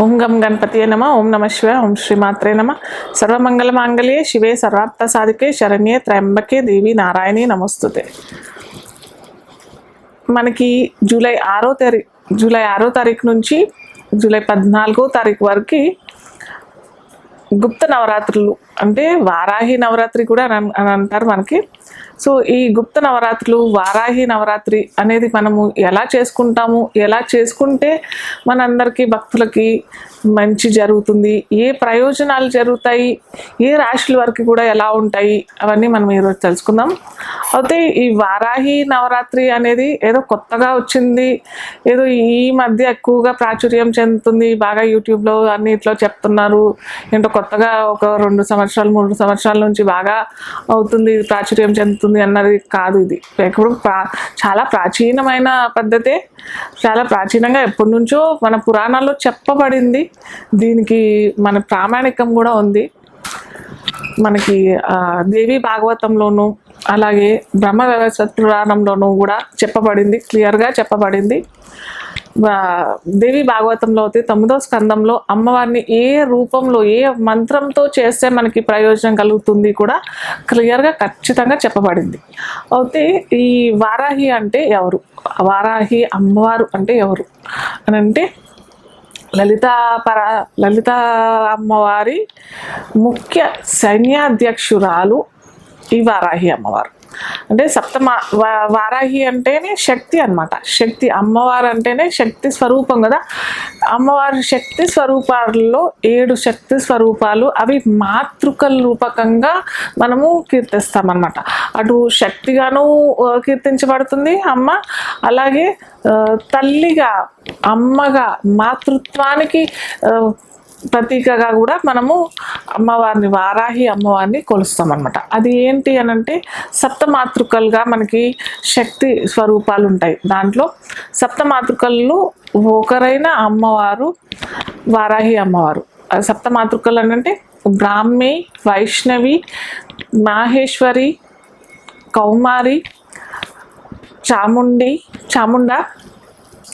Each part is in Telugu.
ఓం గం గణపతియే నమ ఓం నమ శివ ఓం శ్రీమాత్రే నమ. సర్వమంగళమాంగళ్యే శివే సర్వార్థ సాధికే శరణ్యే త్రయంబకే దేవి నారాయణి నమస్తుతే. మనకి జూలై ఆరో తారీ జూలై ఆరో తారీఖు నుంచి జూలై పద్నాలుగో తారీఖు వరకు గుప్త నవరాత్రులు అంటే వారాహి నవరాత్రి కూడా అని అంటారు మనకి. సో ఈ గుప్త నవరాత్రులు వారాహి నవరాత్రి అనేది మనము ఎలా చేసుకుంటాము ఎలా చేసుకుంటే మనందరికీ భక్తులకి మంచి జరుగుతుంది ఏ ప్రయోజనాలు జరుగుతాయి ఏ రాశుల వరకు కూడా ఎలా ఉంటాయి అవన్నీ మనం ఈరోజు తెలుసుకుందాం. అయితే ఈ వారాహి నవరాత్రి అనేది ఏదో కొత్తగా వచ్చింది ఏదో ఈ మధ్య ఎక్కువగా ప్రాచుర్యం చెందుతుంది బాగా యూట్యూబ్లో అన్నిట్లో చెప్తున్నారు ఏంటో కొత్తగా ఒక రెండు సంవత్సరాలు మూడు సంవత్సరాల నుంచి బాగా అవుతుంది ప్రాచుర్యం చెందుతుంది. అన్నది కాదు ఇది. ఎప్పుడు ప్రా చాలా ప్రాచీనమైన పద్ధతే చాలా ప్రాచీనంగా ఎప్పటి నుంచో మన పురాణాల్లో చెప్పబడింది. దీనికి మన ప్రామాణికం కూడా ఉంది. మనకి దేవి భాగవతంలోను అలాగే బ్రహ్మ వ్యవస్థ పురాణంలోనూ కూడా చెప్పబడింది. క్లియర్గా చెప్పబడింది. దేవి భాగవతంలో అయితే తొమ్మిదో స్కందంలో అమ్మవారిని ఏ రూపంలో ఏ మంత్రంతో చేస్తే మనకి ప్రయోజనం కలుగుతుంది కూడా క్లియర్గా ఖచ్చితంగా చెప్పబడింది. అయితే ఈ వారాహి అంటే ఎవరు? వారాహి అమ్మవారు అంటే ఎవరు? అని అంటే లలిత పర లలిత అమ్మవారి ముఖ్య సైన్యాధ్యక్షురాలు ఈ వారాహి అమ్మవారు. అంటే సప్తమ వారాహి అంటేనే శక్తి అన్నమాట. శక్తి అమ్మవారు అంటేనే శక్తి స్వరూపం కదా. అమ్మవారి శక్తి స్వరూపాలలో ఏడు శక్తి స్వరూపాలు అవి మాతృకల రూపకంగా మనము కీర్తిస్తామన్నమాట. అటు శక్తిగాను కీర్తించబడుతుంది అమ్మ. అలాగే తల్లిగా అమ్మగా మాతృత్వానికి ప్రతీకగా కూడా మనము అమ్మవారిని వారాహి అమ్మవారిని కొలుస్తాం అనమాట అది ఏంటి అని అంటే సప్తమాతృకలుగా మనకి శక్తి స్వరూపాలు ఉంటాయి దాంట్లో సప్తమాతృకలు ఒకరైన అమ్మవారు వారాహి అమ్మవారు. సప్తమాతృకలు అని అంటే బ్రాహ్మి వైష్ణవి మాహేశ్వరి కౌమారి చాముండి చాముండ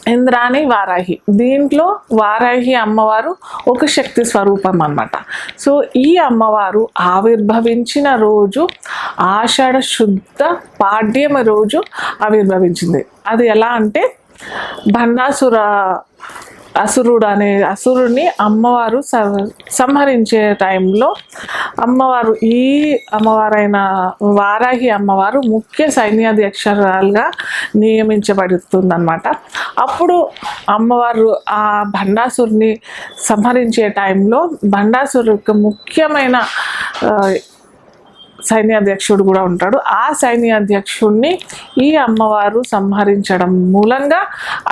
ఇంద్రాణి వారాహి. దీంట్లో వారాహి అమ్మవారు ఒక శక్తి స్వరూపం అన్నమాట. సో ఈ అమ్మవారు ఆవిర్భవించిన రోజు ఆషాఢ శుద్ధ పాడ్యమ రోజు ఆవిర్భవించింది. అది ఎలా అంటే భండాసుర అసురుడు అనే అసురుడిని అమ్మవారు స- సంహరించే టైంలో అమ్మవారు ఈ అమ్మవారైన వారాహి అమ్మవారు ముఖ్య సైన్యాధ్యక్షురాలుగా నియమించబడుతుందన్నమాట. అప్పుడు అమ్మవారు ఆ భండాసురుని సంహరించే టైంలో భండాసురుకు ముఖ్యమైన సైన్యాధ్యక్షుడు కూడా ఉంటాడు. ఆ సైన్యాధ్యక్షుడిని ఈ అమ్మవారు సంహరించడం మూలంగా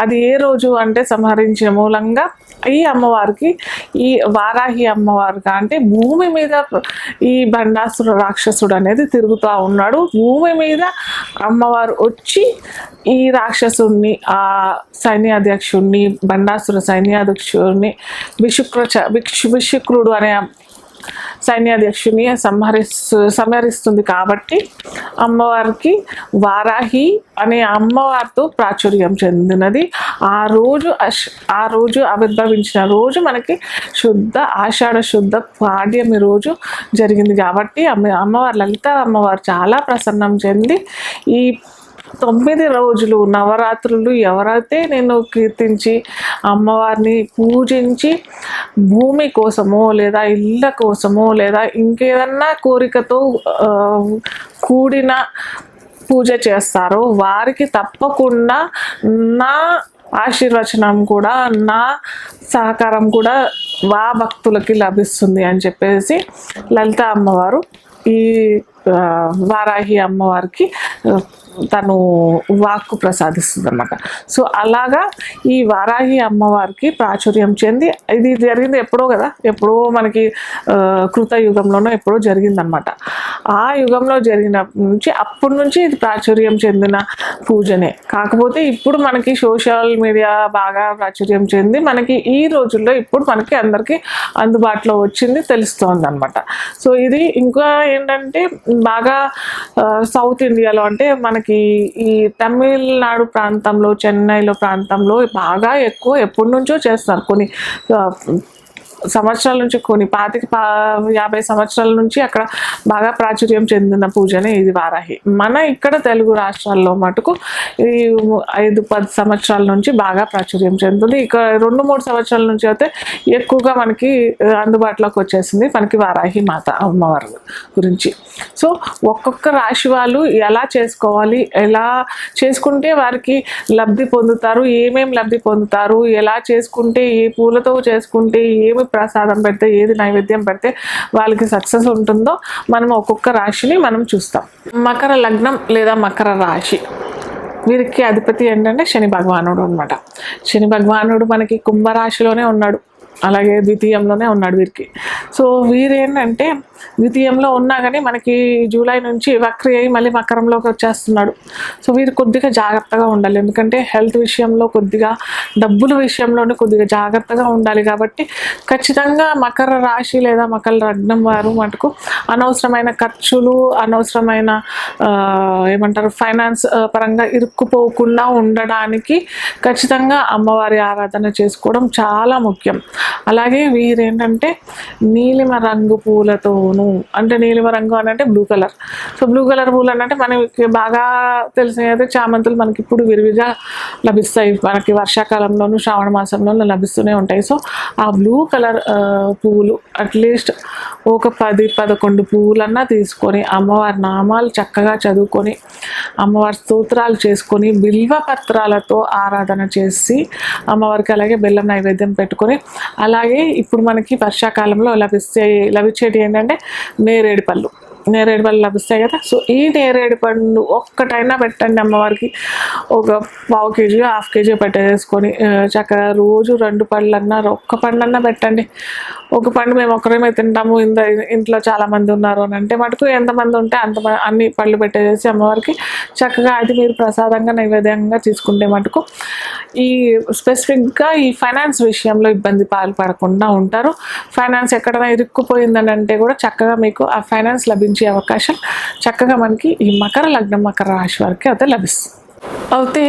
అది ఏ రోజు అంటే సంహరించిన మూలంగా ఈ అమ్మవారికి ఈ వారాహి అమ్మవారుగా అంటే భూమి మీద ఈ బండాసుర రాక్షసుడు అనేది తిరుగుతూ ఉన్నాడు. భూమి మీద అమ్మవారు వచ్చి ఈ రాక్షసుడిని ఆ సైన్యాధ్యక్షుడిని బండాసుర సైన్యాధ్యక్షుడిని విశుక్ర విక్షు విశుక్రుడు అనే సైన్యాధ్యక్షుని సంహరిస్తు సంహరిస్తుంది కాబట్టి అమ్మవారికి వారాహి అనే అమ్మవారితో ప్రాచుర్యం చెందినది. ఆ రోజు ఆ రోజు ఆవిర్భవించిన రోజు మనకి శుద్ధ ఆషాఢ శుద్ధ పాడ్యమి రోజు జరిగింది కాబట్టి అమ్మ అమ్మవారు లలిత అమ్మవారు చాలా ప్రసన్నం చెంది ఈ తొమ్మిది రోజులు నవరాత్రులు ఎవరైతే నేను కీర్తించి అమ్మవారిని పూజించి భూమి కోసమో లేదా ఇళ్ళ కోసమో లేదా ఇంకేదన్నా కోరికతో కూడిన పూజ చేస్తారో వారికి తప్పకుండా నా ఆశీర్వచనం కూడా నా సహకారం కూడా వా భక్తులకి లభిస్తుంది అని చెప్పేసి లలిత అమ్మవారు ఈ వారాహి అమ్మవారికి తను వాక్కు ప్రసాదిస్తుంది అన్నమాట సో అలాగా ఈ వారాహి అమ్మవారికి ప్రాచుర్యం చెంది ఇది జరిగింది ఎప్పుడో కదా ఎప్పుడో మనకి కృత యుగంలోనో ఎప్పుడో జరిగిందనమాట ఆ యుగంలో జరిగిన నుంచి అప్పటి నుంచి ఇది ప్రాచుర్యం చెందిన పూజనే. కాకపోతే ఇప్పుడు మనకి సోషల్ మీడియా బాగా ప్రాచుర్యం చెంది మనకి ఈ రోజుల్లో ఇప్పుడు మనకి అందరికీ అందుబాటులో వచ్చింది తెలుస్తోంది అనమాట సో ఇది ఇంకా ఏంటంటే బాగా సౌత్ ఇండియాలో అంటే మనకి ఈ తమిళనాడు ప్రాంతంలో చెన్నైలో ప్రాంతంలో బాగా ఎక్కువ ఎప్పటి నుంచో చేస్తారు కొన్ని సంవత్సరాల నుంచి కొన్ని పాతిక పా యాభై సంవత్సరాల నుంచి అక్కడ బాగా ప్రాచుర్యం చెందిన పూజనే ఇది వారాహి. మన ఇక్కడ తెలుగు రాష్ట్రాల్లో మటుకు ఈ ఐదు పది సంవత్సరాల నుంచి బాగా ప్రాచుర్యం చెందుతుంది. ఇక రెండు మూడు సంవత్సరాల నుంచి అయితే ఎక్కువగా మనకి అందుబాటులోకి వచ్చేసింది మనకి వారాహి మాత అమ్మవారి గురించి. సో ఒక్కొక్క రాశి వాళ్ళు ఎలా చేసుకోవాలి ఎలా చేసుకుంటే వారికి లబ్ధి పొందుతారు ఏమేమి లబ్ధి పొందుతారు ఎలా చేసుకుంటే ఏ పూలతో చేసుకుంటే ఏమి ప్రసాదం పెడితే ఏది నైవేద్యం పెడితే వాళ్ళకి సక్సెస్ ఉంటుందో మనం ఒక్కొక్క రాశిని మనం చూస్తాం. మకర లగ్నం లేదా మకర రాశి. వీరికి అధిపతి ఏంటంటే శని భగవానుడు అన్నమాట. శని భగవానుడు మనకి కుంభరాశిలోనే ఉన్నాడు. అలాగే ద్వితీయంలోనే ఉన్నాడు వీరికి. సో వీరేంటంటే ద్వితీయంలో ఉన్నా కానీ మనకి జూలై నుంచి వక్రి అయి మళ్ళీ మకరంలోకి వచ్చేస్తున్నాడు. సో వీరు కొద్దిగా జాగ్రత్తగా ఉండాలి. ఎందుకంటే హెల్త్ విషయంలో కొద్దిగా డబ్బుల విషయంలోనే కొద్దిగా జాగ్రత్తగా ఉండాలి కాబట్టి ఖచ్చితంగా మకర రాశి లేదా మకర లగ్నం వారు మటుకు అనవసరమైన ఖర్చులు అనవసరమైన ఏమంటారు ఫైనాన్స్ పరంగా ఇరుక్కుపోకుండా ఉండడానికి ఖచ్చితంగా అమ్మవారి ఆరాధన చేసుకోవడం చాలా ముఖ్యం. అలాగే వీరేంటంటే నీలిమ రంగు పూలతోనూ అంటే నీలిమ రంగు అని అంటే blue colour so blue colour పూలు అని అంటే మనకి బాగా తెలిసినది అయితే చామంతులు మనకి ఇప్పుడు విరివిగా లభిస్తాయి. మనకి వర్షాకాలంలోనూ శ్రావణ మాసంలోనూ లభిస్తూనే ఉంటాయి. సో ఆ బ్లూ కలర్ పువ్వులు అట్లీస్ట్ ఒక పది పదకొండు పువ్వులన్నా తీసుకొని అమ్మవారి నామాలు చక్కగా చదువుకొని అమ్మవారి స్తోత్రాలు చేసుకొని బిల్వ పత్రాలతో ఆరాధన చేసి అమ్మవారికి అలాగే బెల్లం నైవేద్యం పెట్టుకొని అలాగే ఇప్పుడు మనకి వర్షాకాలంలో లభిస్తే లభించేటి ఏంటంటే నేరేడు పళ్ళు. నేరేడు పళ్ళు లభిస్తాయి కదా. సో ఈ నేరేడు పండు ఒక్కటైనా పెట్టండి అమ్మవారికి. ఒక పావు కేజీ హాఫ్ కేజీ పెట్టేసుకొని చక్కగా రోజు రెండు పళ్ళన్నా ఒక్క పండ్లన్నా పెట్టండి. ఒక పండు మేము ఒకరేమే తింటాము. ఇంత ఇంట్లో చాలామంది ఉన్నారు అని అంటే మటుకు ఎంతమంది ఉంటే అంత అన్ని పళ్ళు పెట్టేసి అమ్మవారికి చక్కగా అది మీరు ప్రసాదంగా నైవేద్యంగా తీసుకుంటే మటుకు ఈ స్పెసిఫిక్గా ఈ ఫైనాన్స్ విషయంలో ఇబ్బంది పాల్పడకుండా ఉంటారు. ఫైనాన్స్ ఎక్కడైనా ఇరుక్కుపోయిందని అంటే కూడా చక్కగా మీకు ఆ ఫైనాన్స్ లభించ అవకాశం చక్కగా మనకి ఈ మకర లగ్నం మకర రాశి వారికి అయితే లభిస్తుంది. అయితే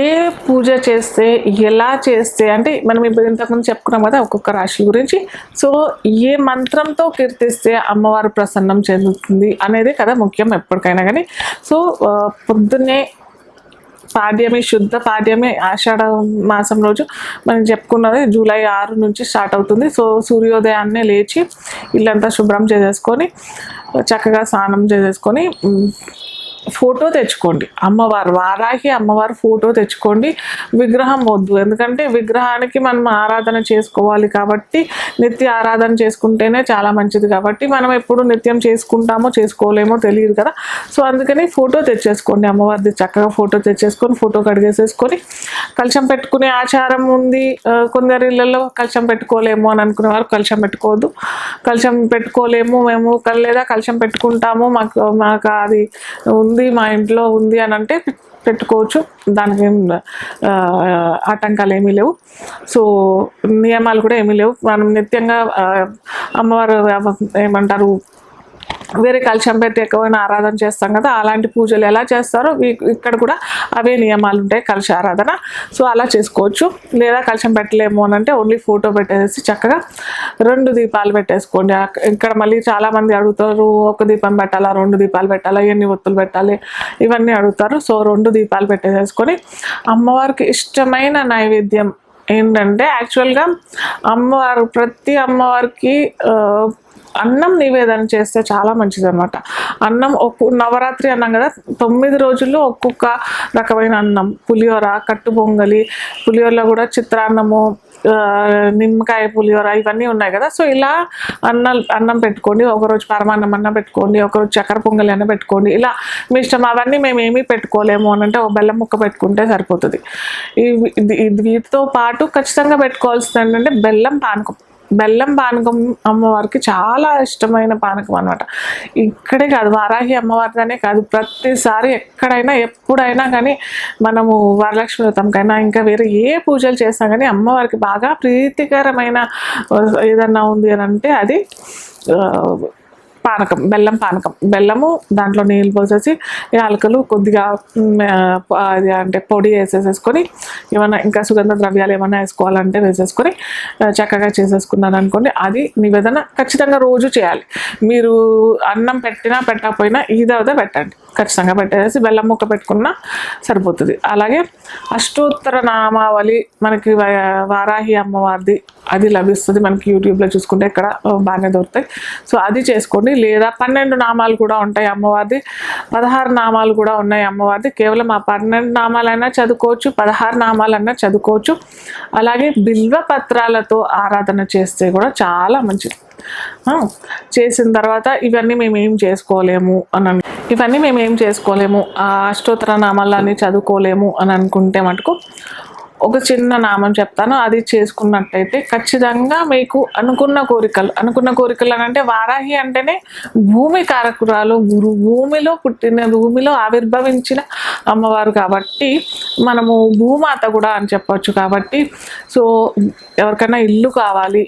ఏ పూజ చేస్తే ఎలా చేస్తే అంటే మనం ఇప్పుడు ఇంతకుముందు చెప్పుకున్నాం కదా ఒక్కొక్క రాశి గురించి. సో ఏ మంత్రంతో కీర్తిస్తే అమ్మవారు ప్రసన్నం చెందుతుంది అనేది కదా ముఖ్యం ఎప్పటికైనా కానీ. సో పొద్దున్నే పాడ్యమి శుద్ధ పాడ్యమి ఆషాఢ మాసం రోజు మనం చెప్పుకున్నది జూలై ఆరు నుంచి స్టార్ట్ అవుతుంది. సో సూర్యోదయాన్నే లేచి ఇల్లంతా శుభ్రం చేసేసుకొని చక్కగా స్నానం చేసేసుకొని ఫోటో తెచ్చుకోండి. అమ్మవారు వారాహి అమ్మవారు ఫోటో తెచ్చుకోండి. విగ్రహం వద్దు. ఎందుకంటే విగ్రహానికి మనం ఆరాధన చేసుకోవాలి కాబట్టి నిత్య ఆరాధన చేసుకుంటేనే చాలా మంచిది కాబట్టి మనం ఎప్పుడు నిత్యం చేసుకుంటామో చేసుకోలేమో తెలియదు కదా. సో అందుకని ఫోటో తెచ్చేసుకోండి. అమ్మవారిది చక్కగా ఫోటో తెచ్చేసుకొని ఫోటో కడిగేసేసుకొని కలశం పెట్టుకునే ఆచారం ఉంది. కొందరి ఇళ్ళల్లో కలశం పెట్టుకోలేము అని అనుకునే వారు కలశం పెట్టుకోవద్దు. కలశం పెట్టుకోలేము మేము లేదా కలశం పెట్టుకుంటాము మాకు మాకు అది ఉంది మా ఇంట్లో ఉంది అని అంటే పెట్టుకోవచ్చు. దానికి ఏం ఆటంకాలు ఏమీ లేవు. సో నియమాలు కూడా ఏమీ లేవు. మనం నిత్యంగా అమ్మవారు ఏమంటారు? వేరే కలశం పెట్టి ఎక్కువైనా ఆరాధన చేస్తాం కదా అలాంటి పూజలు ఎలా చేస్తారో ఇక్కడ కూడా అవే నియమాలు ఉంటాయి కలశ ఆరాధన. సో అలా చేసుకోవచ్చు. లేదా కలశం పెట్టలేము అని అంటే ఓన్లీ ఫోటో పెట్టేసి చక్కగా రెండు దీపాలు పెట్టేసుకోండి. ఇక్కడ మళ్ళీ చాలామంది అడుగుతారు ఒక దీపం పెట్టాలా రెండు దీపాలు పెట్టాలా ఎన్ని ఒత్తులు పెట్టాలి ఇవన్నీ అడుగుతారు. సో రెండు దీపాలు పెట్టేసేసుకొని అమ్మవారికి ఇష్టమైన నైవేద్యం ఏంటంటే యాక్చువల్గా అమ్మవారు ప్రతి అమ్మవారికి అన్నం నివేదన చేస్తే చాలా మంచిది అనమాట అన్నం ఒక్క నవరాత్రి అన్నం కదా తొమ్మిది రోజుల్లో ఒక్కొక్క రకమైన అన్నం. పులిహోర కట్టు పొంగలి పులిహోరలో కూడా చిత్రాన్నము నిమ్మకాయ పులిహోర ఇవన్నీ ఉన్నాయి కదా. సో ఇలా అన్నం అన్నం పెట్టుకోండి. ఒకరోజు పరమాన్నం అన్నం పెట్టుకోండి ఒకరోజు చక్కెర పొంగలి అన్న పెట్టుకోండి. ఇలా మీ ఇష్టం అవన్నీ మేము ఏమీ పెట్టుకోలేము అని అంటే ఒక బెల్లం ముక్క పెట్టుకుంటే సరిపోతుంది. ఇది- వీటితో పాటు ఖచ్చితంగా పెట్టుకోవాల్సింది ఏంటంటే బెల్లం పానకం. బెల్లం పానకం అమ్మవారికి చాలా ఇష్టమైన పానకం అనమాట ఇక్కడే కాదు వారాహి అమ్మవారిదనే కాదు ప్రతిసారి ఎక్కడైనా ఎప్పుడైనా కానీ మనము వరలక్ష్మి వ్రతంకైనా ఇంకా వేరే ఏ పూజలు చేసినా కానీ అమ్మవారికి బాగా ప్రీతికరమైన ఏదన్నా ఉంది అని అంటే అది పానకం బెల్లం పానకం. బెల్లము దాంట్లో నీళ్ళు పోసేసి యాలకులు కొద్దిగా అది అంటే పొడి వేసేసేసుకొని ఏమైనా ఇంకా సుగంధ ద్రవ్యాలు ఏమైనా వేసుకోవాలంటే వేసేసుకొని చక్కగా చేసేసుకున్నాను అనుకోండి. అది నివేదన ఖచ్చితంగా రోజు చేయాలి. మీరు అన్నం పెట్టినా పెట్టకపోయినా ఈదవదే పెట్టండి. ఖచ్చితంగా పెట్టేసి బెల్లం ముక్క పెట్టుకున్నా సరిపోతుంది. అలాగే అష్టోత్తర నామావళి మనకి వారాహి అమ్మవారిది అది లభిస్తుంది. మనకి యూట్యూబ్లో చూసుకుంటే ఇక్కడ బాగానే దొరుకుతాయి. సో అది చేసుకోండి. లేదా పన్నెండు నామాలు కూడా ఉంటాయి అమ్మవారిది. పదహారు నామాలు కూడా ఉన్నాయి అమ్మవారిది. కేవలం ఆ పన్నెండు నామాలైనా చదువుకోవచ్చు పదహారు నామాలైనా చదువుకోవచ్చు. అలాగే బిల్వ పత్రాలతో ఆరాధన చేస్తే కూడా చాలా మంచిది. చేసిన తర్వాత ఇవన్నీ మేము ఏం చేసుకోలేము అని ఇవన్నీ మేము ఏం చేసుకోలేము. ఆ అష్టోత్తర నామాలన్నీ చదువుకోలేము అని అనుకుంటే మటుకు ఒక చిన్న నామం చెప్తాను. అది చేసుకున్నట్టయితే ఖచ్చితంగా మీకు అనుకున్న కోరికలు అనుకున్న కోరికలు అని అంటే వారాహి అంటేనే భూమి కారకురాలు గురు భూమిలో పుట్టిన భూమిలో ఆవిర్భవించిన అమ్మవారు కాబట్టి మనము భూమాత కూడా అని చెప్పవచ్చు కాబట్టి. సో ఎవరికైనా ఇల్లు కావాలి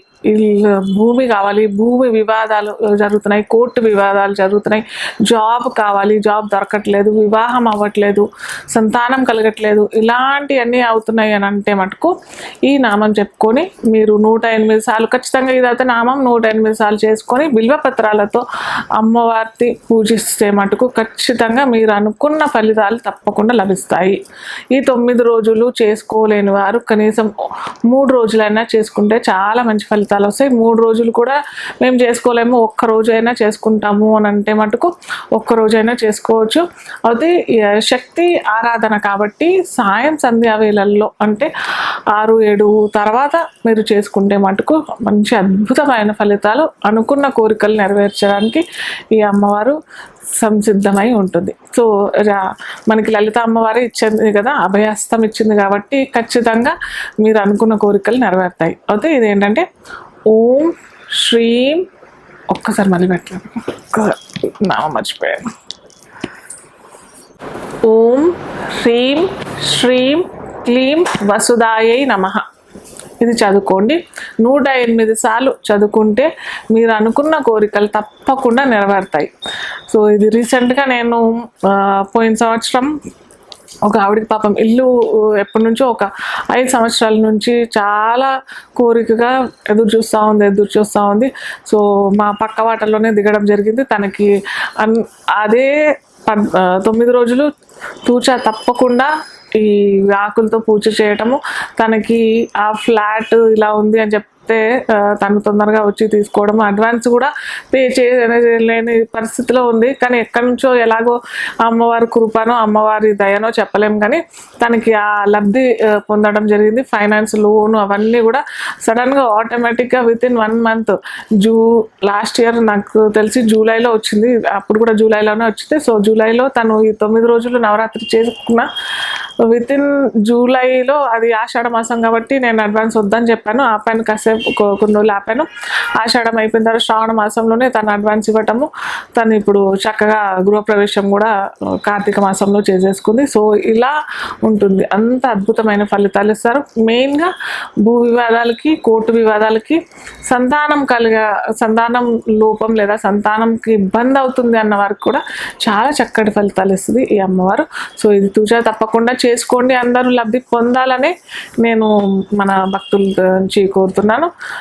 భూమి కావాలి భూమి వివాదాలు జరుగుతున్నాయి కోర్టు వివాదాలు జరుగుతున్నాయి. జాబ్ కావాలి జాబ్ దొరకట్లేదు వివాహం అవ్వట్లేదు సంతానం కలగట్లేదు ఇలాంటివన్నీ అవుతున్నాయి అని అంటే మటుకు ఈ నామం చెప్పుకొని మీరు నూట ఎనిమిది సార్లు ఖచ్చితంగా ఇదైతే నామం నూట ఎనిమిది సార్లు చేసుకొని బిల్వపత్రాలతో అమ్మవారిని పూజిస్తే మటుకు ఖచ్చితంగా మీరు అనుకున్న ఫలితాలు తప్పకుండా లభిస్తాయి. ఈ తొమ్మిది రోజులు చేసుకోలేని వారు కనీసం మూడు రోజులైనా చేసుకుంటే చాలా మంచి ఫలితాలు వస్తాయి. మూడు రోజులు కూడా మేము చేసుకోలేము. ఒక్క రోజైనా చేసుకుంటాము అని అంటే మటుకు ఒక్క రోజైనా చేసుకోవచ్చు. అయితే శక్తి ఆరాధన కాబట్టి సాయం సంధ్యా వేళల్లో అంటే ఆరు ఏడు తర్వాత మీరు చేసుకుంటే మటుకు మంచి అద్భుతమైన ఫలితాలు అనుకున్న కోరికలు నెరవేర్చడానికి ఈ అమ్మవారు సంసిద్ధమై ఉంటుంది. సో రా- మనకి లలిత అమ్మవారే ఇచ్చింది కదా అభయహస్తం ఇచ్చింది కాబట్టి ఖచ్చితంగా మీరు అనుకున్న కోరికలు నెరవేరుతాయి. అయితే ఇదేంటంటే ఓం శ్రీం ఒక్కసారి మళ్ళీ పెట్టలేదు. నామ మర్చిపోయాను. ఓం హ్రీం శ్రీం క్లీం వసుదాయై నమః. ఇది చదువుకోండి. నూట ఎనిమిది సార్లు చదువుకుంటే మీరు అనుకున్న కోరికలు తప్పకుండా నెరవేరుతాయి. సో ఇది రీసెంట్గా నేను పోయిన సంవత్సరం ఒక ఆవిడకి పాపం ఇల్లు ఎప్పటి నుంచో ఒక ఐదు సంవత్సరాల నుంచి చాలా కోరికగా ఎదురు చూస్తూ ఉంది ఎదురు చూస్తూ ఉంది. సో మా పక్క వాటల్లోనే దిగడం జరిగింది. తనకి అన్ అదే తొమ్మిది రోజులు తూచా తప్పకుండా ఈ ఆకులతో పూజ చేయటము తనకి ఆ ఫ్లాట్ ఇలా ఉంది అని చెప్తే తను తొందరగా వచ్చి తీసుకోవడం అడ్వాన్స్ కూడా పే చేయలేని పరిస్థితిలో ఉంది. కానీ ఎక్కడి నుంచో ఎలాగో అమ్మవారి కృపనో అమ్మవారి దయనో చెప్పలేం. కానీ తనకి ఆ లబ్ధి పొందడం జరిగింది. ఫైనాన్స్ లోన్ అవన్నీ కూడా సడన్గా ఆటోమేటిక్గా విత్ ఇన్ వన్ మంత్ జూ లాస్ట్ ఇయర్ నాకు తెలిసి జూలైలో వచ్చింది. అప్పుడు కూడా జూలైలోనే వచ్చింది. సో జూలైలో తను ఈ తొమ్మిది రోజులు నవరాత్రి చేసుకున్న విత్ ఇన్ జూలైలో అది ఆషాఢ మాసం కాబట్టి నేను అడ్వాన్స్ వద్దని చెప్పాను. ఆపాను కాసేపు కొన్ని రోజులు ఆపాను. ఆషాఢం అయిపోయిన తర్వాత శ్రావణ మాసంలోనే తను అడ్వాన్స్ ఇవ్వటము. తను ఇప్పుడు చక్కగా గృహప్రవేశం కూడా కార్తీక మాసంలో చేసేసుకుంది. సో ఇలా ఉంటుంది. అంత అద్భుతమైన ఫలితాలు ఇస్తారు. మెయిన్గా భూ వివాదాలకి కోర్టు వివాదాలకి సంతానం కలిగ సంతానం లోపం లేదా సంతానంకి ఇబ్బంది అవుతుంది అన్న వారికి కూడా చాలా చక్కటి ఫలితాలు ఇస్తుంది ఈ అమ్మవారు. సో ఇది తూచా తప్పకుండా చేసుకోండి అందరూ లబ్ధి పొందాలని నేను మన భక్తుల నుంచి కోరుతున్నాను.